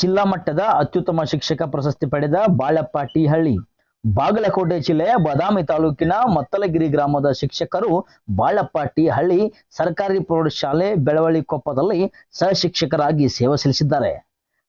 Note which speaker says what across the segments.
Speaker 1: ಜಿಲ್ಲಾ ಮಟ್ಟದ ಅತ್ಯುತ್ತಮ ಶಿಕ್ಷಕ ಪ್ರಶಸ್ತಿ ಪಡೆದ ಬಾಳಪ್ಪ ಟಿಹಳ್ಳಿ. ಬಾಗಲಕೋಟೆ ಜಿಲ್ಲೆಯ ಬದಾಮಿ ತಾಲೂಕಿನ ಮತ್ತಲಗಿರಿ ಗ್ರಾಮದ ಶಿಕ್ಷಕರು ಬಾಳಪ್ಪ ಟಿಹಳ್ಳಿ ಸರ್ಕಾರಿ ಪ್ರೌಢಶಾಲೆ ಬೆಳವಳ್ಳಿ ಕೊಪ್ಪದಲ್ಲಿ ಸಹ ಶಿಕ್ಷಕರಾಗಿ ಸೇವೆ ಸಲ್ಲಿಸಿದ್ದಾರೆ.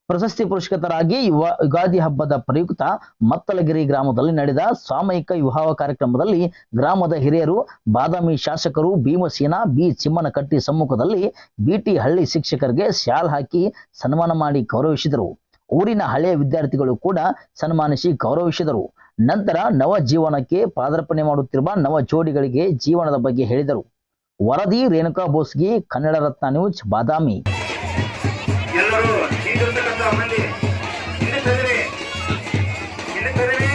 Speaker 1: ಪ್ರಶಸ್ತಿ ಪುರಸ್ಕೃತರಾಗಿ ಯುವ ಯುಗಾದಿ ಹಬ್ಬದ ಪ್ರಯುಕ್ತ ಮತ್ತಲಗಿರಿ ಗ್ರಾಮದಲ್ಲಿ ನಡೆದ ಸಾಮಯಿಕ ವಿವಾಹ ಕಾರ್ಯಕ್ರಮದಲ್ಲಿ ಗ್ರಾಮದ ಹಿರಿಯರು, ಬಾದಾಮಿ ಶಾಸಕರು ಭೀಮಸೇನ ಬಿ ಚಿಮ್ಮನಕಟ್ಟಿ ಸಮ್ಮುಖದಲ್ಲಿ ಬಿಟಿ ಹಳ್ಳಿ ಶಿಕ್ಷಕರಿಗೆ ಶಾಲ್ ಹಾಕಿ ಸನ್ಮಾನ ಮಾಡಿ ಗೌರವಿಸಿದರು. ಊರಿನ ಹಳೆಯ ವಿದ್ಯಾರ್ಥಿಗಳು ಕೂಡ ಸನ್ಮಾನಿಸಿ ಗೌರವಿಸಿದರು. ನಂತರ ನವ ಜೀವನಕ್ಕೆ ಪಾದಾರ್ಪಣೆ ಮಾಡುತ್ತಿರುವ ನವ ಜೋಡಿಗಳಿಗೆ ಜೀವನದ ಬಗ್ಗೆ ಹೇಳಿದರು. ವರದಿ ರೇಣುಕಾ ಬೋಸ್ಗಿ, ಕನ್ನಡ ರತ್ನ ನ್ಯೂಸ್, ಬಾದಾಮಿ.
Speaker 2: ಎಲ್ಲರೂ ಈಗಿರ್ತಕ್ಕಂಥ ಮಂದಿ ಹಿಂದೆ ಸರಿರಿ ಹಿಂದೆ ಸರಿರಿ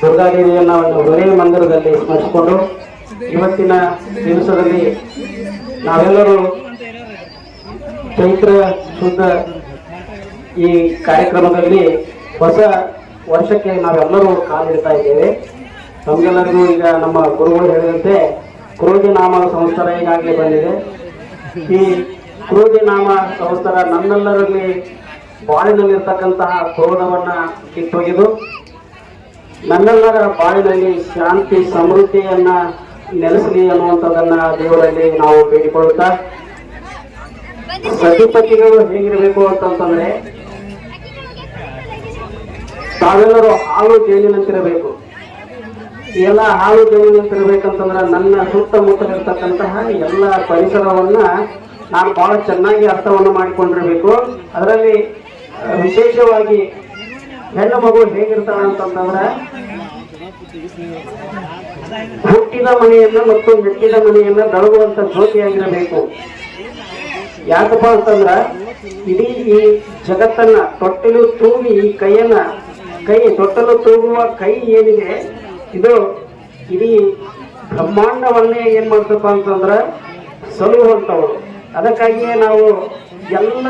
Speaker 3: ದುರ್ಗಾದೇವಿಯನ್ನ ಒಂದು ಹೊರೆ ಮಂದಿರದಲ್ಲಿ ಸ್ಮರಿಸಿಕೊಂಡು ಇವತ್ತಿನ ದಿವಸದಲ್ಲಿ ನಾವೆಲ್ಲರೂ ಚೈತ್ರ ಶುದ್ಧ ಈ ಕಾರ್ಯಕ್ರಮದಲ್ಲಿ ಹೊಸ ವರ್ಷಕ್ಕೆ ನಾವೆಲ್ಲರೂ ಕಾಲಿಡ್ತಾ ಇದ್ದೇವೆ. ನಮಗೆಲ್ಲರಿಗೂ ಈಗ ನಮ್ಮ ಗುರುಗಳು ಹೇಳಿದಂತೆ ಕ್ರೋಜಿನಾಮ ನಾಮ ಸಂಸ್ಥರ ಈಗಾಗಲೇ ಬಂದಿದೆ. ಈ ಕ್ರೋಜಿನಾಮ ನಾಮ ಸಂಸ್ಥರ ನನ್ನೆಲ್ಲರಲ್ಲಿ ಬಾಳಿನಲ್ಲಿರ್ತಕ್ಕಂತಹ ಕ್ರೋಧವನ್ನ ಕಿತ್ತೊಗೆದು ನನ್ನೆಲ್ಲರ ಬಾಳಿನಲ್ಲಿ ಶಾಂತಿ, ಸಮೃದ್ಧಿಯನ್ನ ನೆಲೆಸಲಿ ಅನ್ನುವಂಥದ್ದನ್ನ ದೇವರಲ್ಲಿ ನಾವು ಬೇಡಿಕೊಳ್ಳುತ್ತಾ, ಸತಿಪತಿಗಳು ಹೇಗಿರಬೇಕು ಅಂತಂತಂದ್ರೆ ತಾವೆಲ್ಲರೂ ಹಾಲು ಜೈಲಿನಂತಿರಬೇಕು. ಎಲ್ಲ ಹಾಲು ಜೈಲಿನಂತಿರಬೇಕಂತಂದ್ರೆ ನನ್ನ ಸುತ್ತಮುತ್ತ ಇರ್ತಕ್ಕಂತಹ ಎಲ್ಲ ಪರಿಸರವನ್ನ ನಾನು ಬಹಳ ಚೆನ್ನಾಗಿ ಅರ್ಥವನ್ನು ಮಾಡಿಕೊಂಡಿರಬೇಕು. ಅದರಲ್ಲಿ ವಿಶೇಷವಾಗಿ ಹೆಣ್ಣು ಮಗು ಹೇಗಿರ್ತಾಳೆ ಅಂತಂದ್ರೆ ಹುಟ್ಟಿದ ಮನೆಯನ್ನ ಮತ್ತು ಮೆಟ್ಟಿದ ಮನೆಯನ್ನ ದಳಗುವಂತ ಜ್ಯೋತಿಯಾಗಿರಬೇಕು. ಯಾಕಪ್ಪ ಅಂತಂದ್ರ, ಇಡೀ ಈ ಜಗತ್ತನ್ನ ತೊಟ್ಟಿಲು ತೂಗಿ ಈ ಕೈಯನ್ನ ಕೈ ತೊಟ್ಟಲು ತೂಗುವ ಕೈ ಏನಿದೆ, ಇದು ಇಡೀ ಬ್ರಹ್ಮಾಂಡವನ್ನೇ ಏನ್ ಮಾಡ್ತಪ್ಪ ಅಂತಂದ್ರ ಸಲುವಂಥವಳು. ಅದಕ್ಕಾಗಿಯೇ ನಾವು ಎಲ್ಲ